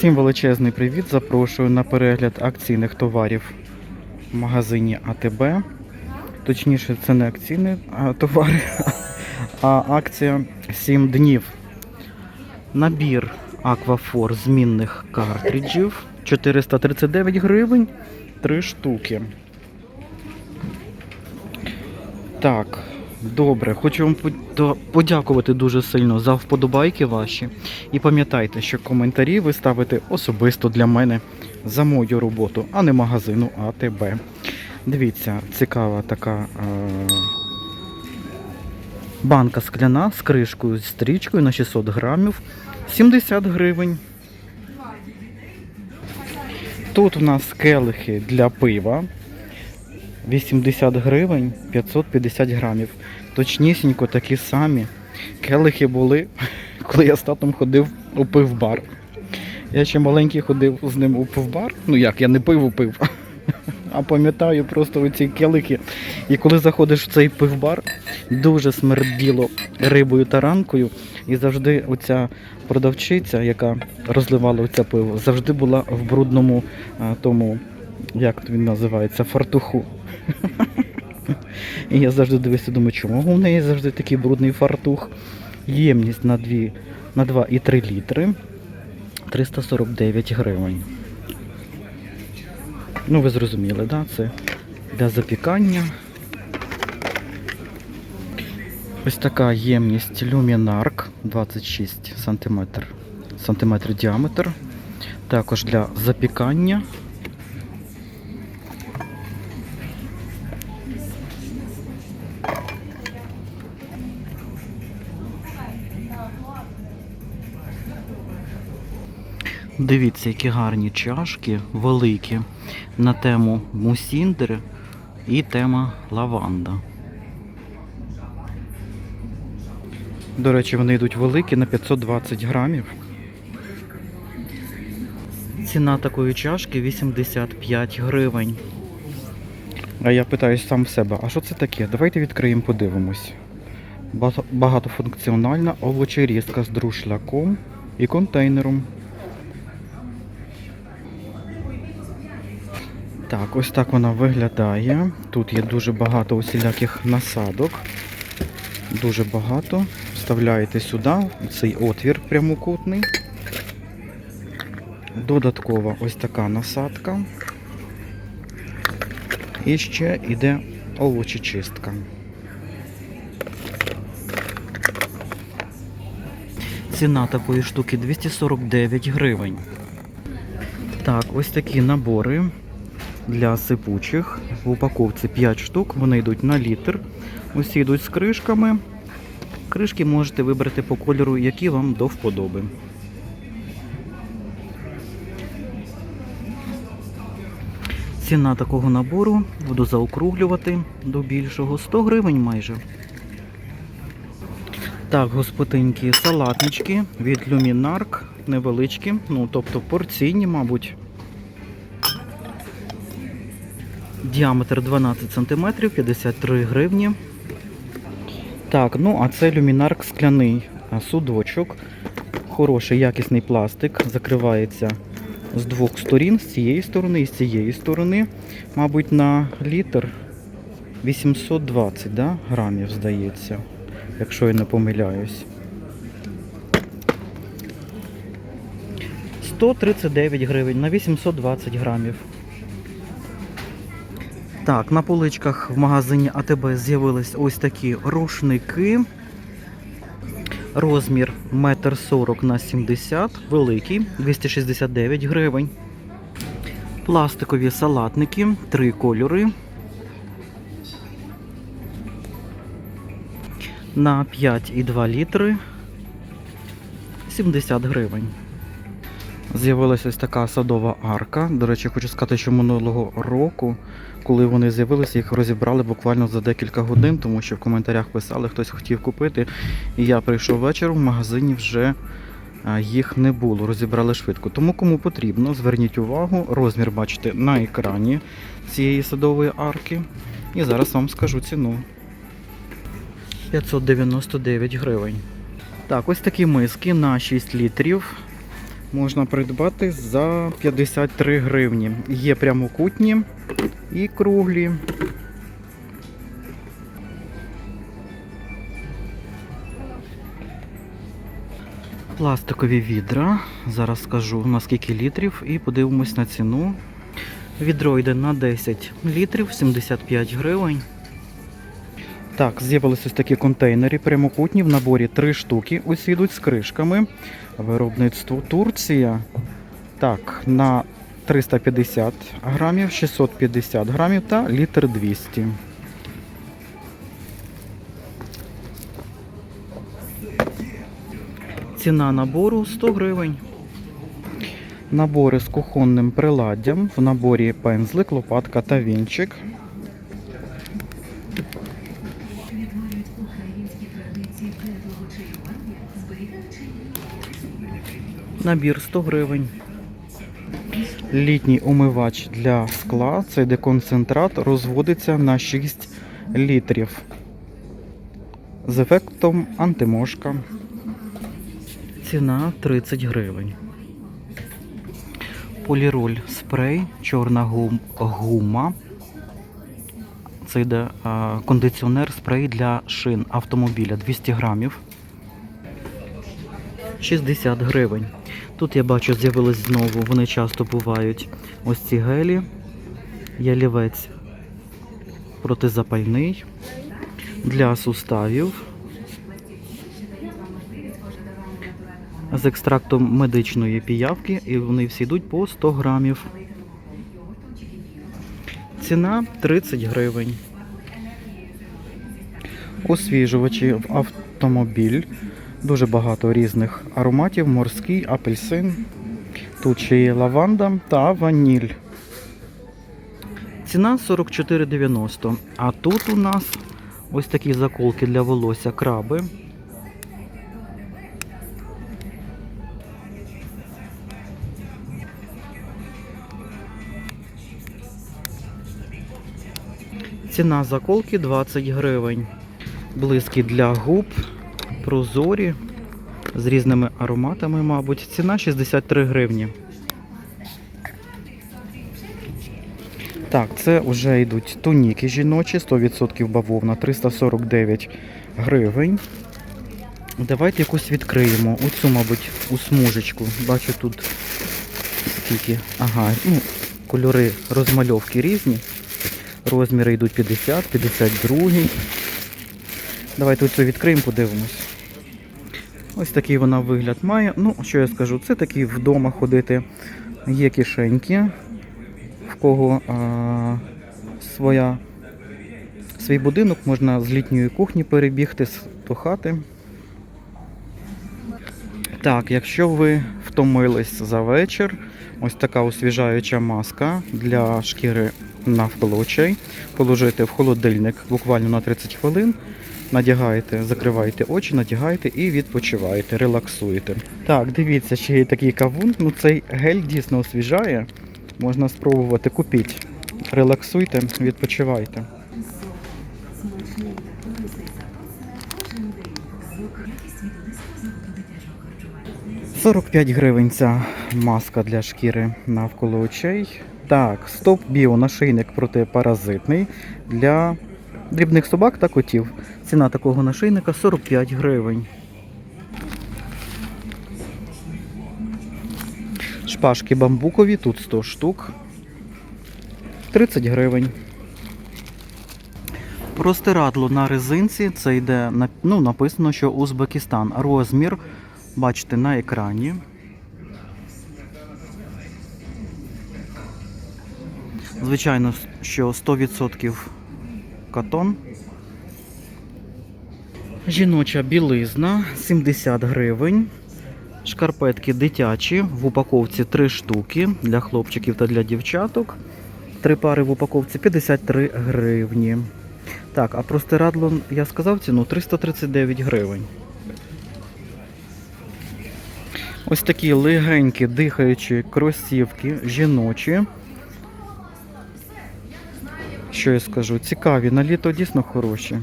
Всім величезний привіт. Запрошую на перегляд акційних товарів в магазині АТБ. Точніше, це не акційні товари, а акція 7 днів. Набір Аквафор змінних картриджів 439 гривень 3 штуки. Так, добре. Хочу вам подякувати дуже сильно за вподобайки ваші. І пам'ятайте, що коментарі ви ставите особисто для мене за мою роботу, а не магазину АТБ. Дивіться, цікава така е- банка скляна з кришкою з стрічкою на 600 грамів. 70 гривень. Тут у нас келихи для пива. 80 гривень 550 грамів. Точнісінько такі самі. Келихи були, коли я з татом ходив у пивбар. Я ще маленький ходив з ним у пивбар. Ну як, я не пиво пив, а пам'ятаю просто оці келихи. І коли заходиш в цей пивбар, дуже смерділо рибою та ранкою. І завжди оця продавчиця, яка розливала оце пиво, завжди була в брудному тому, як він називається, фартуху. І я завжди дивився, думаю, чому у неї завжди такий брудний фартух. Ємність на 2, на 2,3 літри 349 гривень. Ну, ви зрозуміли, да? Це для запікання. Ось така ємність Luminark 26 см, сантиметр діаметр. Також для запікання. Дивіться, які гарні чашки, великі, на тему мусіндри і тема лаванда. До речі, вони йдуть великі на 520 грамів. Ціна такої чашки 85 гривень. А я питаюсь сам в себе, а що це таке? Давайте відкриємо, подивимось. Багатофункціональна овочерізка з друшляком і контейнером. Так, ось так вона виглядає. Тут є дуже багато усіляких насадок. Дуже багато. Вставляєте сюди, цей отвір прямокутний. Додаткова ось така насадка. І ще йде овочечистка. Ціна такої штуки 249 гривень. Так, ось такі набори для сипучих. В упаковці 5 штук, вони йдуть на літр. Усі йдуть з кришками. Кришки можете вибрати по кольору, які вам до вподоби. Ціна такого набору буду заокруглювати до більшого 100 гривень майже. Так, господинки, салатнички від Luminark, невеличкі, ну тобто порційні, мабуть. Діаметр 12 см, 53 гривні. Так, ну а це люмінарк скляний судочок. Хороший якісний пластик. Закривається з двох сторін, з цієї сторони і з цієї сторони. Мабуть, на літр 820 да, грамів, здається, якщо я не помиляюсь. 139 гривень на 820 грамів. Так, на поличках в магазині АТБ з'явились ось такі рушники. Розмір 1,40 на 70 великий, 269 гривень. Пластикові салатники, три кольори. На 5,2 літри 70 гривень. З'явилася ось така садова арка. До речі, хочу сказати, що минулого року, коли вони з'явилися, їх розібрали буквально за декілька годин, тому що в коментарях писали, хтось хотів купити. І я прийшов вечором, в магазині вже їх не було, розібрали швидко. Тому кому потрібно, зверніть увагу, розмір бачите на екрані цієї садової арки. І зараз вам скажу ціну. 599 гривень. Так, ось такі миски на 6 літрів. Можна придбати за 53 гривні. Є прямокутні і круглі. Пластикові відра. Зараз скажу на скільки літрів і подивимось на ціну. Відро йде на 10 літрів, 75 гривень. Так, з'явилися ось такі контейнери прямокутні в наборі 3 штуки. Ось йдуть з кришками. Виробництво Турція. Так, на 350 грамів, 650 грамів та літр 200. Ціна набору 100 гривень. Набори з кухонним приладдям. В наборі пензлик, лопатка та вінчик. Набір 100 гривень. Літній умивач для скла. Цей деконцентрат розводиться на 6 літрів. З ефектом антимошка. Ціна 30 гривень. Поліроль спрей, чорна гум, гума. Це йде а, кондиціонер спрей для шин автомобіля 200 грамів. 60 гривень. Тут я бачу, з'явилось знову, вони часто бувають ось ці гелі, ялівець протизапальний для суставів з екстрактом медичної піявки, і вони всі йдуть по 100 грамів. Ціна 30 гривень. Освіжувачі в автомобіль. Дуже багато різних ароматів, морський, апельсин. Тут ще є лаванда та ваніль. Ціна 44,90. А тут у нас ось такі заколки для волосся краби. Ціна заколки 20 гривень. Блиски для губ, прозорі, з різними ароматами, мабуть. Ціна 63 гривні. Так, це вже йдуть тоніки жіночі, 100% бавовна, 349 гривень. Давайте якусь відкриємо. Оцю, мабуть, у смужечку. Бачу тут скільки. Ага, ну, кольори розмальовки різні. Розміри йдуть 50, 52. Давайте оцю відкриємо, подивимось. Ось такий вона вигляд має. Ну, що я скажу, це такий вдома ходити. Є кишеньки, в кого а, своя, свій будинок, можна з літньої кухні перебігти до хати. Так, якщо ви втомились за вечір, ось така освіжаюча маска для шкіри навколо очей. Положите в холодильник буквально на 30 хвилин. Надягаєте, закриваєте очі, надягаєте і відпочиваєте, релаксуєте. Так, дивіться, ще є такий кавун. Ну цей гель дійсно освіжає. Можна спробувати купіть. Релаксуйте, відпочивайте. 45 гривень ця маска для шкіри навколо очей. Так, стоп біо нашийник протипаразитний для дрібних собак та котів. Ціна такого нашийника 45 гривень. Шпажки бамбукові, тут 100 штук. 30 гривень. Простирадло на резинці, це йде ну, написано, що Узбекистан. Розмір, бачите, на екрані. Звичайно, що 100% катон. Жіноча білизна 70 гривень. Шкарпетки дитячі в упаковці 3 штуки для хлопчиків та для дівчаток. Три пари в упаковці 53 гривні. Так, а простирадло, я сказав ціну 339 гривень. Ось такі легенькі дихаючі кросівки жіночі. Що я скажу? Цікаві, на літо дійсно хороші.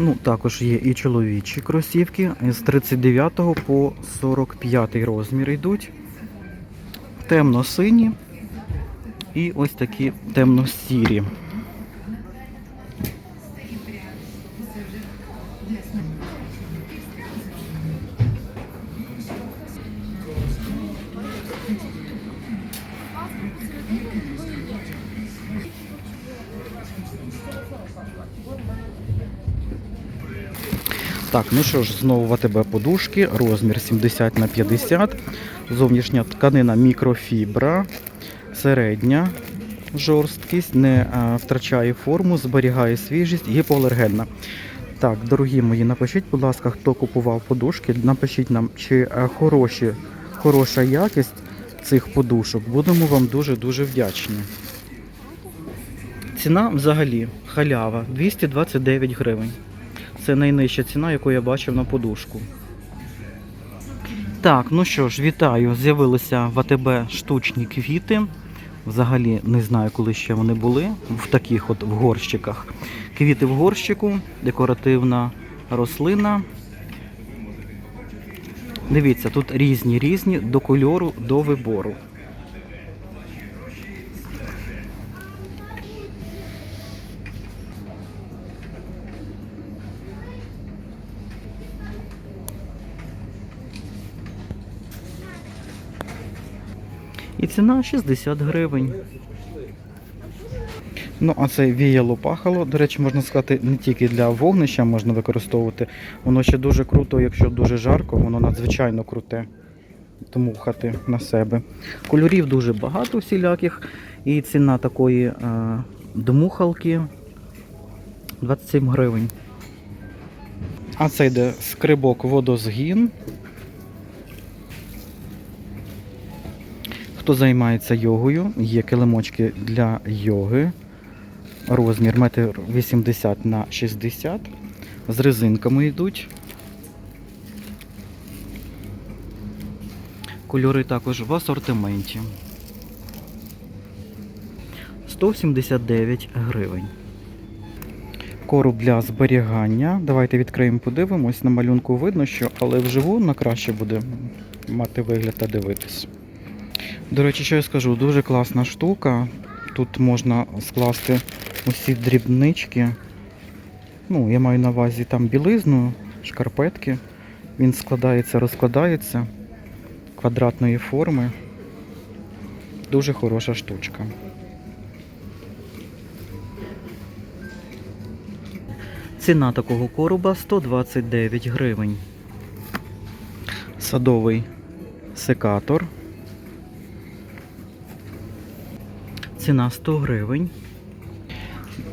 Ну, Також є і чоловічі кросівки. З 39 по 45 розмір йдуть. Темно-сині і ось такі темно-сірі. Так, ну що ж, знову в АТБ подушки, розмір 70 на 50, зовнішня тканина мікрофібра, середня жорсткість, не а, втрачає форму, зберігає свіжість, гіпоалергенна. Так, дорогі мої, напишіть, будь ласка, хто купував подушки, напишіть нам, чи е, хороші, хороша якість цих подушок. Будемо вам дуже-дуже вдячні. Ціна взагалі халява 229 гривень. Це найнижча ціна, яку я бачив на подушку. Так, ну що ж, вітаю. З'явилися в АТБ штучні квіти. Взагалі не знаю, коли ще вони були. В таких от в горщиках. Квіти в горщику, декоративна рослина. Дивіться, тут різні різні до кольору, до вибору. І ціна 60 гривень. Ну, а це віяло пахало. До речі, можна сказати, не тільки для вогнища можна використовувати. Воно ще дуже круто, якщо дуже жарко, воно надзвичайно круте. Дмухати на себе. Кольорів дуже багато всіляких. І ціна такої е, дмухалки 27 гривень. А це йде скрибок водозгін. Хто займається йогою, є килимочки для йоги. Розмір 1,80 на 60 З резинками йдуть. Кольори також в асортименті. 179 гривень. Короб для зберігання. Давайте відкриємо, подивимось. На малюнку видно, що, але вживу на краще буде мати вигляд та дивитись. До речі, що я скажу, дуже класна штука. Тут можна скласти усі дрібнички. Ну, я маю на увазі там білизну, шкарпетки. Він складається, розкладається квадратної форми. Дуже хороша штучка. Ціна такого короба 129 гривень. Садовий секатор. Ціна 100 гривень.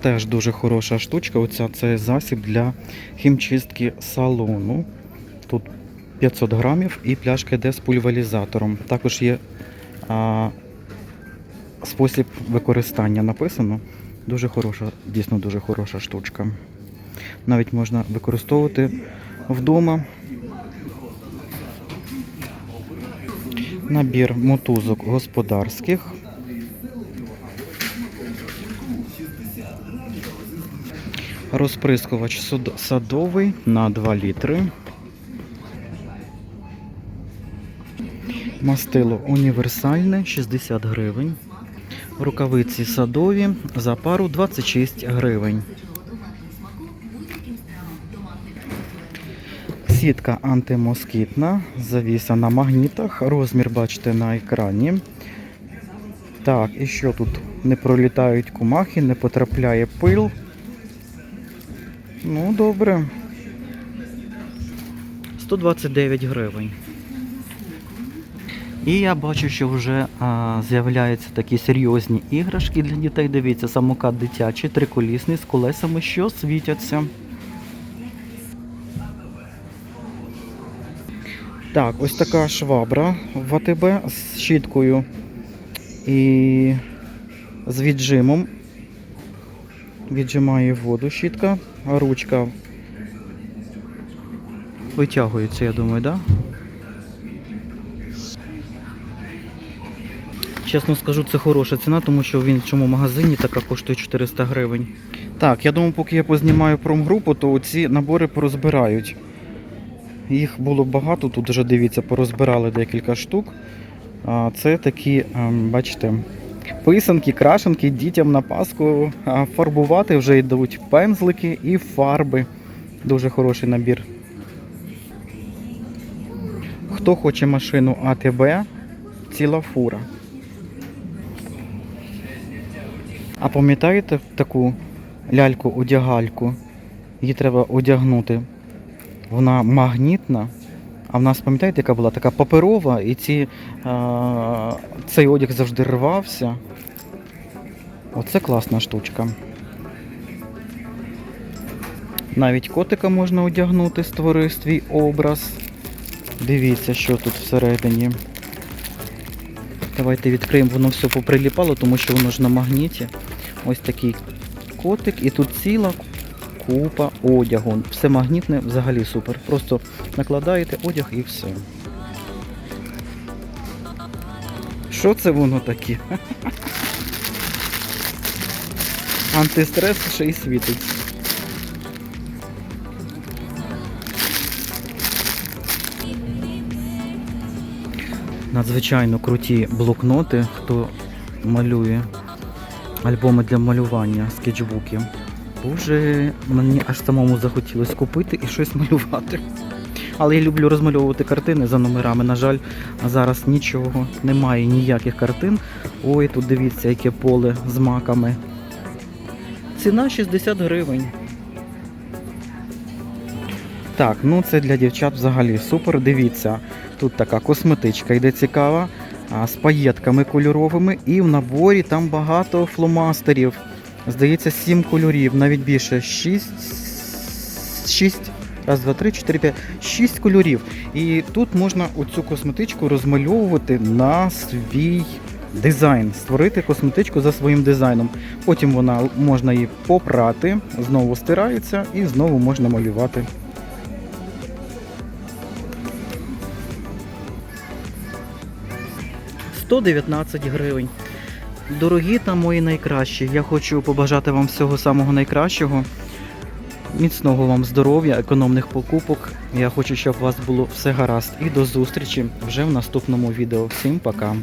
Теж дуже хороша штучка. Оця це засіб для хімчистки салону. Тут 500 грамів і пляшка йде з пульверізатором. Також є а, спосіб використання написано. Дуже хороша, дійсно дуже хороша штучка. Навіть можна використовувати вдома. Набір мотузок господарських. Розприскувач садовий на 2 літри. Мастило універсальне 60 гривень. Рукавиці садові за пару 26 гривень. Сітка антимоскітна, завіса на магнітах. Розмір бачите на екрані. Так, і що тут? Не пролітають кумахи, не потрапляє пил. Ну, добре. 129 гривень. І я бачу, що вже а, з'являються такі серйозні іграшки для дітей. Дивіться, самокат дитячий, триколісний з колесами, що світяться. Так, ось така швабра в АТБ з щіткою і з віджимом. Віджимає воду щітка, а ручка витягується, я думаю, так? Да? Чесно скажу, це хороша ціна, тому що в іншому магазині така коштує 400 гривень. Так, я думаю, поки я познімаю промгрупу, то ці набори порозбирають. Їх було багато, тут вже дивіться, порозбирали декілька штук. А, Це такі, ем, бачите, писанки, крашенки дітям на Пасху. Фарбувати вже йдуть пензлики і фарби. Дуже хороший набір. Хто хоче машину АТБ, ціла фура. А пам'ятаєте таку ляльку-одягальку? Її треба одягнути. Вона магнітна. А в нас, пам'ятаєте, яка була така паперова, і ці, а, цей одяг завжди рвався. Оце класна штучка. Навіть котика можна одягнути, створи свій образ. Дивіться, що тут всередині. Давайте відкриємо, воно все поприліпало, тому що воно ж на магніті. Ось такий котик, і тут ціла купа одягу. Все магнітне, взагалі супер. Просто накладаєте одяг і все. Що це воно таке? Антистрес ще й світить. Надзвичайно круті блокноти, хто малює альбоми для малювання, скетчбуки. Боже, мені аж самому захотілося купити і щось малювати. Але я люблю розмальовувати картини за номерами. На жаль, зараз нічого, немає ніяких картин. Ой, тут дивіться, яке поле з маками. Ціна 60 гривень. Так, ну це для дівчат взагалі супер. Дивіться, тут така косметичка йде цікава, з паєтками кольоровими, і в наборі там багато фломастерів. Здається, 7 кольорів, навіть більше. 6. 6. Раз, два, три, чотири, п'ять, шість кольорів. І тут можна оцю косметичку розмальовувати на свій дизайн, створити косметичку за своїм дизайном. Потім вона можна її попрати, знову стирається і знову можна малювати. Сто дев'ятнадцять гривень. Дорогі та мої найкращі. Я хочу побажати вам всього самого найкращого. Міцного вам здоров'я, економних покупок. Я хочу, щоб у вас було все гаразд. І до зустрічі вже в наступному відео. Всім пока!